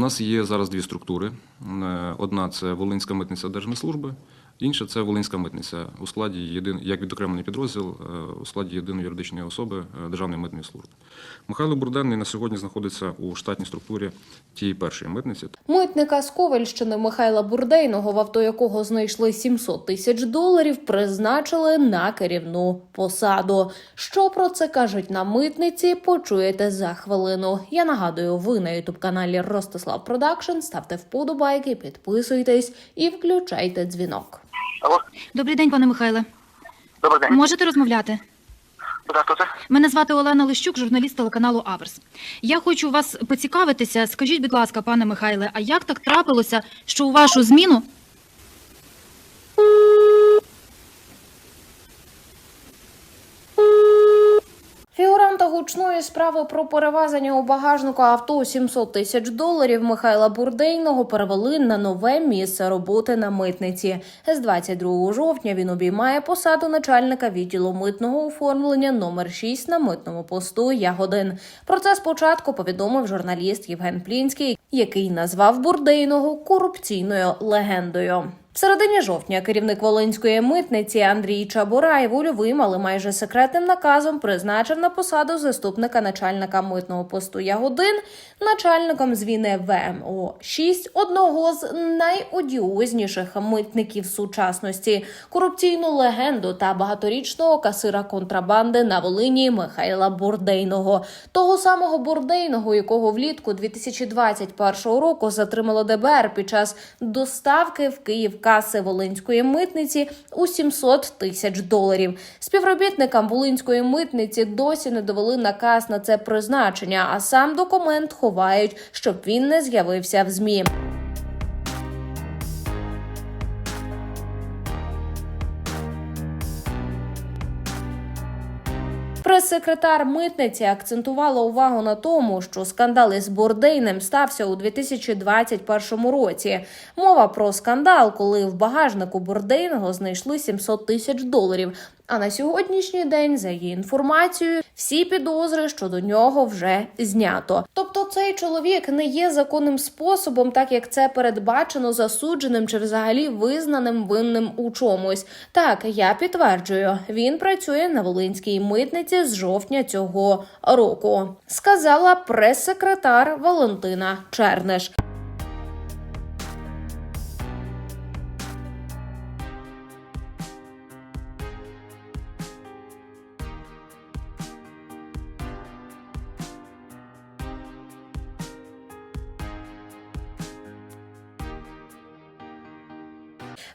У нас є зараз дві структури. Е, Одна це Волинська митниця Держмитслужби, інша це Волинська митниця у складі єдин, як відокремлений підрозділ е, у складі єдиної юридичної особи е, Державної митної служби. Михайло Бурденний на сьогодні знаходиться у штатній структурі тієї першої митниці. Митника з Ковальщини Михайла Бурдейного, в авто якого знайшли 700 тисяч доларів, призначили на керівну посаду. Що про це кажуть на митниці? Почуєте за хвилину. Я нагадую, ви на ютуб каналі Ростислав Продакшн. Ставте вподобайки, підписуйтесь і включайте дзвінок. Алло, Добрий день, пане Михайле. добрий день. Можете розмовляти? Будь хто це? Мене звати Олена Лищук, журналіст телеканалу Аверс. Я хочу вас поцікавитися. Скажіть, будь ласка, пане Михайле, а як так трапилося, що у вашу зміну гучної справи про перевезення у багажнику авто 700 тисяч доларів Михайла Бурдейного перевели на нове місце роботи на митниці. З 22 жовтня він обіймає посаду начальника відділу митного оформлення номер 6 на митному посту Ягодин. Про це спочатку повідомив журналіст Євген Плінський, який назвав Бурдейного корупційною легендою. В середині жовтня керівник Волинської митниці Андрій Чабурай вольовим, але майже секретним наказом призначив на посаду заступника начальника митного посту Ягодин, начальником звіни ВМО 6 одного з найодіозніших митників сучасності, корупційну легенду та багаторічного касира контрабанди на Волині Михайла Бурдейного, того самого Бурдейного, якого влітку 2021 року затримало ДБР під час доставки в Київ каси Волинської митниці у 700 тисяч доларів. Співробітникам Волинської митниці досі не довели наказ на це призначення, а сам документ ховають, щоб він не з'явився в змі. Прес-секретар митниці акцентувала увагу на тому, що скандал із Бордейним стався у 2021 році. Мова про скандал, коли в багажнику Бордейного знайшли 700 тисяч доларів. А на сьогоднішній день, за її інформацією, всі підозри щодо нього вже знято. Тобто, цей чоловік не є законним способом, так як це передбачено засудженим чи взагалі визнаним винним у чомусь. Так, я підтверджую, він працює на Волинській митниці з жовтня цього року, сказала прес-секретар Валентина Чернеш.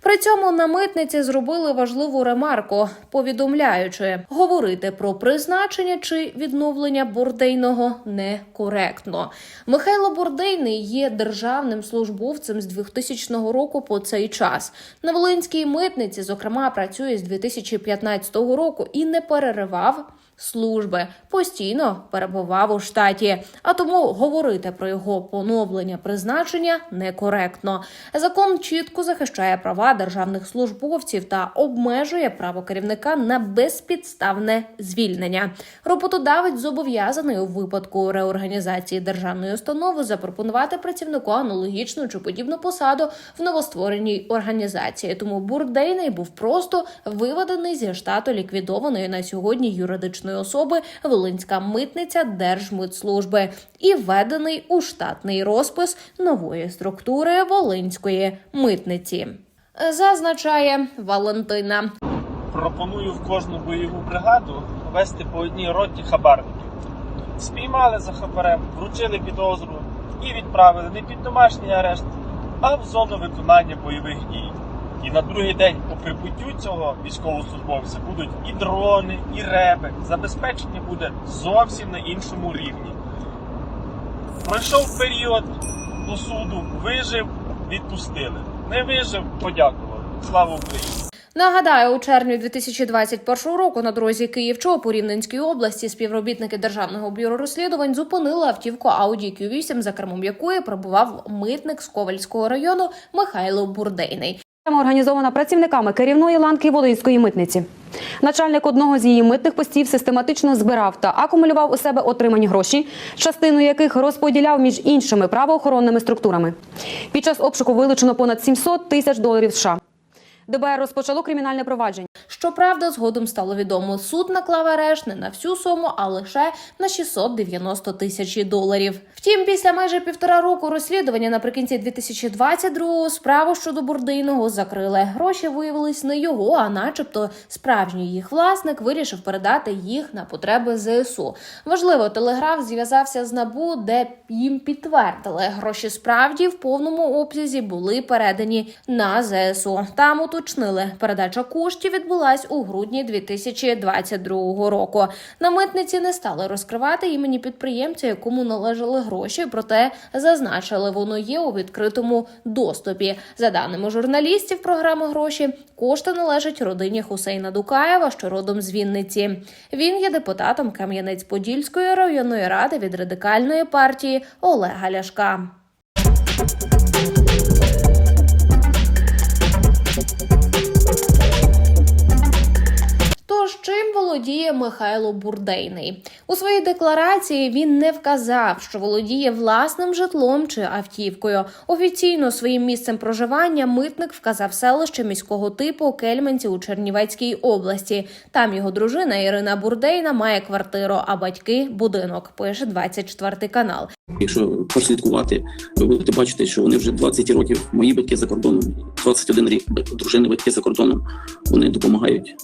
При цьому на митниці зробили важливу ремарку, повідомляючи, говорити про призначення чи відновлення бордейного некоректно. Михайло Бордейний є державним службовцем з 2000 року по цей час. На Волинській митниці, зокрема, працює з 2015 року і не переривав. Служби постійно перебував у штаті, а тому говорити про його поновлення призначення некоректно. Закон чітко захищає права державних службовців та обмежує право керівника на безпідставне звільнення. Роботодавець зобов'язаний у випадку реорганізації державної установи запропонувати працівнику аналогічну чи подібну посаду в новоствореній організації. Тому Бурдейний був просто виведений зі штату ліквідованої на сьогодні юридичної особи Волинська митниця Держмитслужби і введений у штатний розпис нової структури Волинської митниці. Зазначає Валентина. Пропоную в кожну бойову бригаду вести по одній роті хабарників. Спіймали за хабарем, вручили підозру і відправили не під домашній арешт, а в зону виконання бойових дій. І на другий день по прибуттю цього військовослужбовця будуть і дрони, і реби. Забезпечення буде зовсім на іншому рівні. Пройшов період до суду, вижив, відпустили. Не вижив, подякували. Слава Україні! Нагадаю, у червні 2021 року на дорозі Київ-Чоп у Рівненській області співробітники державного бюро розслідувань зупинили автівку Audi Q8, за кермом якої пробував митник з Ковальського району Михайло Бурдейний. Організована працівниками керівної ланки Волинської митниці. Начальник одного з її митних постів систематично збирав та акумулював у себе отримані гроші, частину яких розподіляв між іншими правоохоронними структурами. Під час обшуку вилучено понад 700 тисяч доларів США. ДБР розпочало кримінальне провадження. Щоправда, згодом стало відомо, суд наклав арешт не на всю суму, а лише на 690 тисяч доларів. Втім, після майже півтора року розслідування наприкінці 2022-го справу щодо бурдийного закрили. Гроші виявились не його, а начебто справжній їх власник вирішив передати їх на потреби ЗСУ. Важливо, телеграф зв'язався з набу, де їм підтвердили, гроші справді в повному обсязі були передані на ЗСУ. Там уточнили, передача коштів відбулась у грудні 2022 року. На митниці не стали розкривати імені підприємця, якому належали гроші, проте зазначили, воно є у відкритому доступі. За даними журналістів програми гроші, кошти належать родині Хусейна Дукаєва, що родом з Вінниці. Він є депутатом Кам'янець-Подільської районної ради від радикальної партії Олега Ляшка. thank you Тож чим володіє Михайло Бурдейний? У своїй декларації він не вказав, що володіє власним житлом чи автівкою. Офіційно своїм місцем проживання митник вказав селище міського типу Кельменці у Чернівецькій області. Там його дружина Ірина Бурдейна має квартиру, а батьки будинок. Пише 24 канал. Якщо прослідкувати, ви будете бачити, що вони вже 20 років мої батьки за кордоном, 21 рік дружини батьки за кордоном. Вони допомагають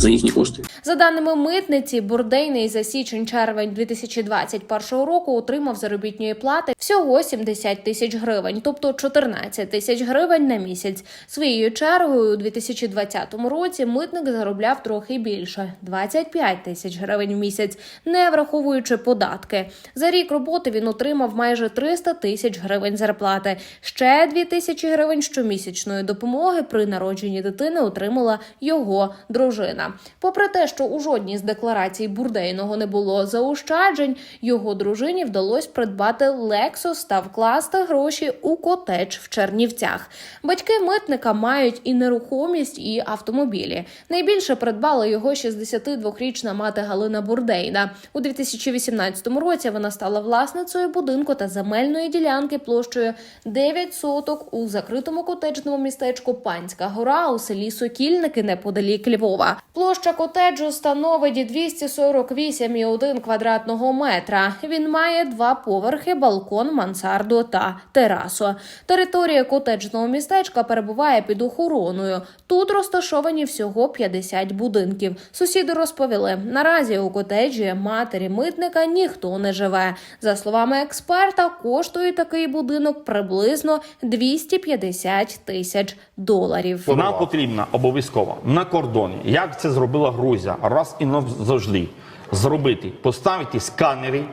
за їхні кошти. За даними митниці, Бурдейний за січень-червень 2021 року отримав заробітної плати всього 70 тисяч гривень, тобто 14 тисяч гривень на місяць. Своєю чергою у 2020 році митник заробляв трохи більше 25 тисяч гривень в місяць, не враховуючи податки. За рік роботи він отримав майже 300 тисяч гривень зарплати. Ще 2 тисячі гривень щомісячної допомоги при народженні дитини отримала його дружина. Попри те, що у жодній з декларацій Бурдейного не було заощаджень, його дружині вдалося придбати Lexus та вкласти гроші у котедж в Чернівцях. Батьки митника мають і нерухомість, і автомобілі. Найбільше придбала його 62-річна мати Галина Бурдейна. У 2018 році вона стала власницею будинку та земельної ділянки площею 9 соток у закритому котеджному містечку Панська гора у селі Сокільники неподалік Львова. Площа котеджу становить 248,1 квадратного метра. Він має два поверхи, балкон, мансарду та терасу. Територія котеджного містечка перебуває під охороною. Тут розташовані всього 50 будинків. Сусіди розповіли, наразі у котеджі матері митника ніхто не живе. За словами експерта, коштує такий будинок приблизно 250 тисяч доларів. Нам потрібно обов'язково на кордоні, як це зробила Грузія, раз і назавжди зробити, поставити сканери,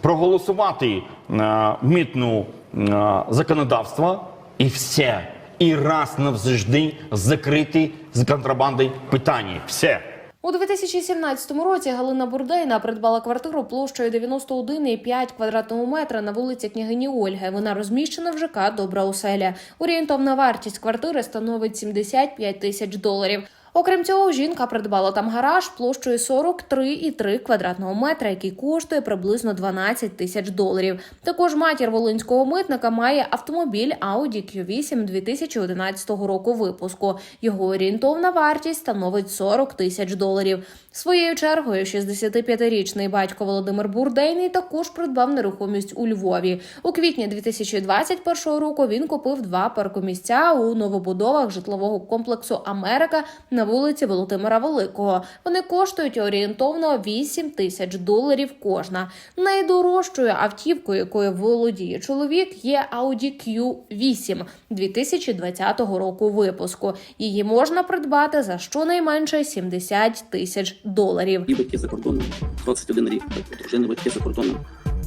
проголосувати е, митну е, законодавство і все. І раз навжди закрити з контрабандою питання. Все. У 2017 році Галина Бурдейна придбала квартиру площею 91,5 квадратного метра на вулиці княгині Ольги. Вона розміщена в ЖК Добра оселя. Орієнтовна вартість квартири становить 75 тисяч доларів. Окрім цього, жінка придбала там гараж площею 43,3 квадратного метра, який коштує приблизно 12 тисяч доларів. Також матір волинського митника має автомобіль Audi Q8 2011 року випуску. Його орієнтовна вартість становить 40 тисяч доларів. Своєю чергою 65-річний батько Володимир Бурдейний також придбав нерухомість у Львові. У квітні 2021 року він купив два паркомісця у новобудовах житлового комплексу Америка на вулиці Володимира Великого. Вони коштують орієнтовно 8 тисяч доларів кожна. Найдорожчою автівкою, якою володіє чоловік, є Audi Q8 2020 року випуску. Її можна придбати за щонайменше 70 тисяч доларів. Мої батьки за кордоном, 21 рік дружини батьки за кордоном.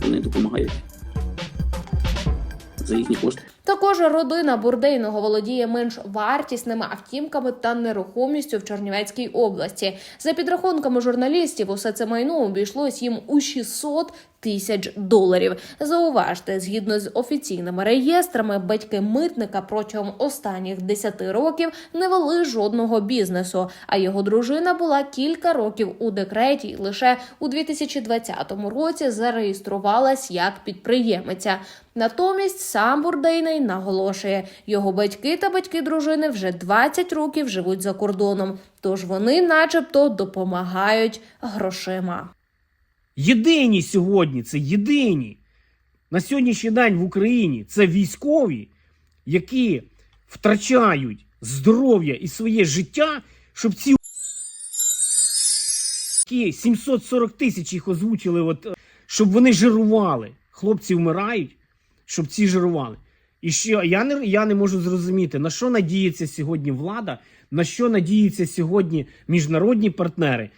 Вони допомагають за їхні кошти. Також родина Бурдейного володіє менш вартісними автівками та нерухомістю в Чернівецькій області. За підрахунками журналістів, усе це майно обійшлось їм у 600 тисяч доларів. Зауважте, згідно з офіційними реєстрами, батьки митника протягом останніх 10 років не вели жодного бізнесу. А його дружина була кілька років у декреті. і Лише у 2020 році зареєструвалась як підприємиця. Натомість сам Бурдейний наголошує, його батьки та батьки дружини вже 20 років живуть за кордоном, тож вони, начебто, допомагають грошима. Єдині сьогодні, це єдині на сьогоднішній день в Україні це військові, які втрачають здоров'я і своє життя, щоб ці 740 тисяч їх озвучили, от, щоб вони жирували. Хлопці вмирають, щоб ці жирували. І що я не, я не можу зрозуміти, на що надіється сьогодні влада, на що надіються сьогодні міжнародні партнери.